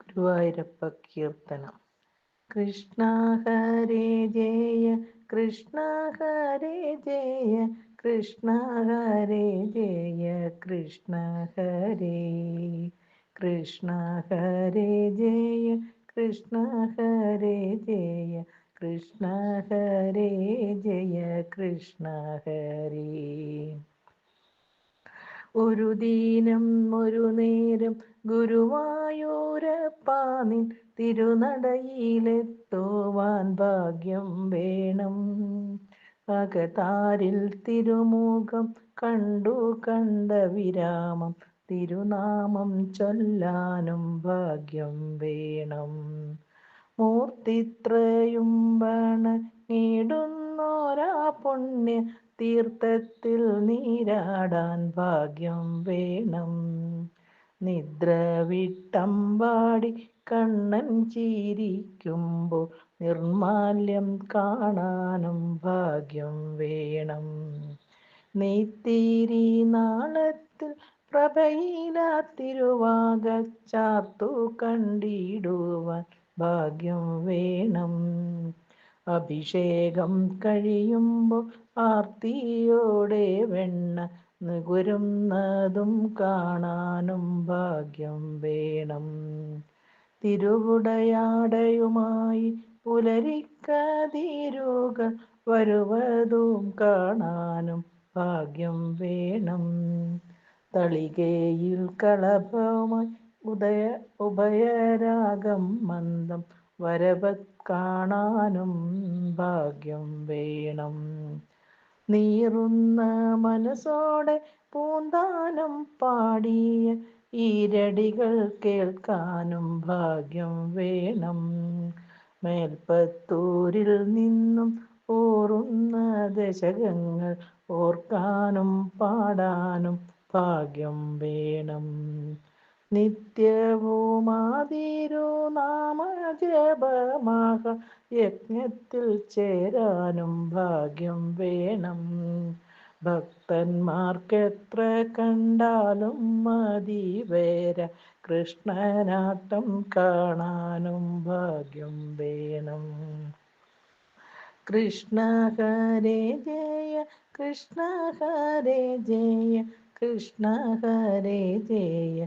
ഗുരുവായൂരപ്പ കീർത്തനം കൃഷ്ണ ഹരേ ജയ കൃഷ്ണ ഹരേ ജയ കൃഷ്ണ ഹരേ ജയ കൃഷ്ണ ഹരേ കൃഷ്ണ ഹരേ ജയ കൃഷ്ണ ഹരേ ജയ കൃഷ്ണ ഹരേ ജയ കൃഷ്ണ ഹരേ. ഒരു ദീനം ഒരു നേരം ഗുരുവായൂരപ്പാനിൻ തിരുനടയിലെത്തുവാൻ ഭാഗ്യം വേണം. അകതാരിൽ തിരുമുഖം കണ്ടു കണ്ട വിരാമം തിരുനാമം ചൊല്ലാനും ഭാഗ്യം വേണം. മൂർത്തിത്രയും നേടുന്നോരാ പുണ്യ തീർത്ഥത്തിൽ നീരാടാൻ ഭാഗ്യം വേണം. നിദ്ര വിട്ടമ്പാടി കണ്ണൻ ചിരിക്കുമ്പോൾ നിർമാല്യം കാണാനും ഭാഗ്യം വേണം. നെയ്ത്തിരി നാളത്തിൽ പ്രഭയില തിരുവാക ചാർത്തു കണ്ടിടുവാൻ ഭാഗ്യം വേണം. അഭിഷേകം കഴിയുമ്പോൾ ആർത്തിയോടെ വെണ്ണ നുകരുന്നതും കാണാനും ഭാഗ്യം വേണം. തിരുവുടയാടയുമായി പുലരിക്കതിരുക വരുവതും കാണാനും ഭാഗ്യം വേണം. തളികയിൽ കളഭവുമായി ഉദയ ഉഭയരാഗം മന്ദം വരവത് കാണാനും ഭാഗ്യം വേണം. നീറുന്ന മനസ്സോടെ പൂന്താനം പാടിയ ഈരടികൾ കേൾക്കാനും ഭാഗ്യം വേണം. മേൽപ്പത്തൂരിൽ നിന്നും ഓറുന്ന ദശകങ്ങൾ ഓർക്കാനും പാടാനും ഭാഗ്യം വേണം. നിത്യവുമാതിരുനാമജപമാക യജ്ഞത്തിൽ ചേരാനും ഭാഗ്യം വേണം. ഭക്തന്മാർക്കെത്ര കണ്ടാലും മതി വേര കൃഷ്ണനാട്ടം കാണാനും ഭാഗ്യം വേണം. കൃഷ്ണ ഹരേ ജയ കൃഷ്ണ ഹരേ ജയ കൃഷ്ണ ഹരേ ജയ